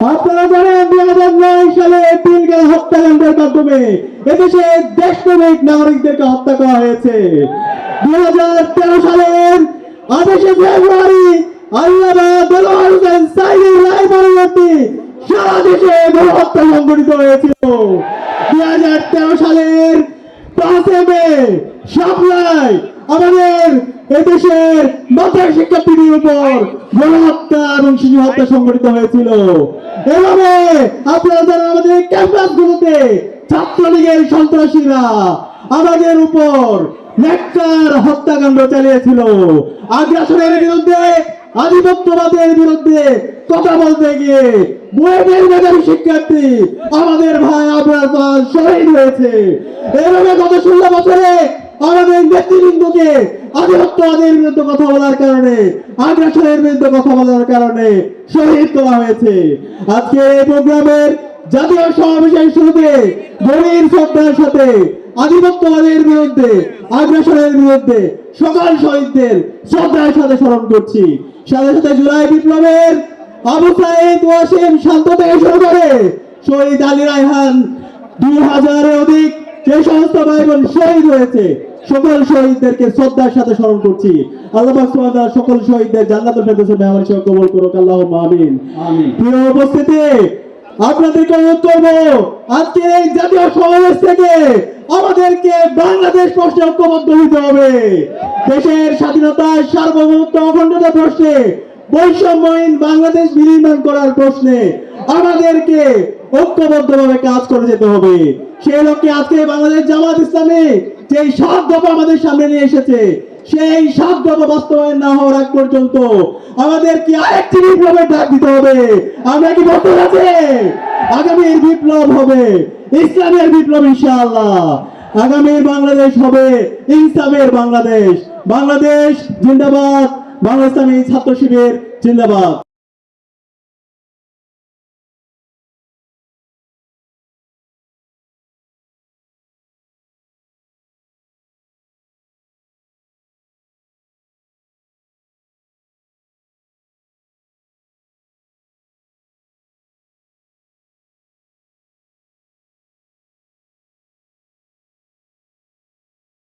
আপনারা জানেন, দুই হাজার নয় সালে পিলগাল হত্যাকাণ্ডের মাধ্যমে এদেশে দেশপ্রেমিক নাগরিকদেরকে হত্যা করা হয়েছে। দুই হাজার তেরো সালের আঠাশে ফেব্রুয়ারি আল্লামা দেলোয়ার হোসেন সাইদের রায় পরবর্তী সারা দেশে গণহত্যা সংঘটিত হয়েছিল। দুই হাজার তেরো সালের পাঁচে মে সাপ্লাই আমাদের এদেশের মাদ্রাসা শিক্ষার্থীদের উপর গণহত্যা এবং শিশু হত্যা সংঘটিত হয়েছিল। এভাবে আপনারা যারা আমাদের ছাত্রলীগের সন্ত্রাসীরা আমাদের উপর হত্যাকাণ্ড চালিয়েছিল। আগ্রাসনের বিরুদ্ধে, আধিপত্যবাদের বিরুদ্ধে কথা বলতে গিয়ে বুয়েটের মেধাবী শিক্ষার্থী। আমাদের ভাই আপনার শহীদ হয়েছে। এভাবে গত ষোলো বছরে আমাদের নেতৃবৃন্দকে আধিপত্যবাদের বিরুদ্ধে কথা বলার কারণে আগ্রাসনের বিরুদ্ধে কথা বলার কারণে শহীদ করা হয়েছে। আজকে এই প্রোগ্রামের জাতীয় সমাবেশের শুরুতে গভীর শ্রদ্ধার সাথে আধিপত্যবাদের বিরুদ্ধে আগ্রাসনের বিরুদ্ধে সকল শহীদদের শ্রদ্ধার সাথে স্মরণ করছি। সাথে সাথে জুলাই বিপ্লবের আবু ওয়াসিম শান্ত থেকে শুরু করে শহীদ আলী রায়হান, দুই হাজারের অধিক যে সমস্ত ভাই বোন শহীদ হয়েছে সকল শহীদদেরকে শ্রদ্ধার সাথে স্মরণ করছি। আল্লাহ সুবহানাহু সকল শহীদদের জান্নাতুল ফেরদৌসে মেহমান হিসেবে কবুল করুক আল্লাহুম্মা আমিন। আমিন। প্রিয় উপস্থিতি আপনাদেরকে অনুরোধ করব আজকে এই জাতীয় সমাবেশ থেকে আমাদেরকে বাংলাদেশ প্রশ্নে ঐক্যবদ্ধ হতে হবে। দেশের স্বাধীনতা সার্বভৌমত্ব অখণ্ডতা প্রশ্নে বৈষম্যহীন বাংলাদেশ বিনির্মাণ করার প্রশ্নে আমাদেরকে ঐক্যবদ্ধভাবে কাজ করে যেতে হবে। সেই লক্ষ্যে আজকে বাংলাদেশ জামাত ইসলামী যে সাত দফা আমাদের সামনে নিয়ে এসেছে, সেই সাত দফা বাস্তবায়ন না হওয়ার আগ পর্যন্ত আমাদের কি আরেকটি বিপ্লবের ডাক দিতে হবে। আমরা কি বলতে আছে? আগামীর বিপ্লব হবে, ইসলামের বিপ্লব ইনশাআল্লাহ। আগামীর বাংলাদেশ হবে ইনসাফের বাংলাদেশ। বাংলাদেশ জিন্দাবাদ বাংলা ইসলামী ছাত্র শিবির জিন্দাবাদ।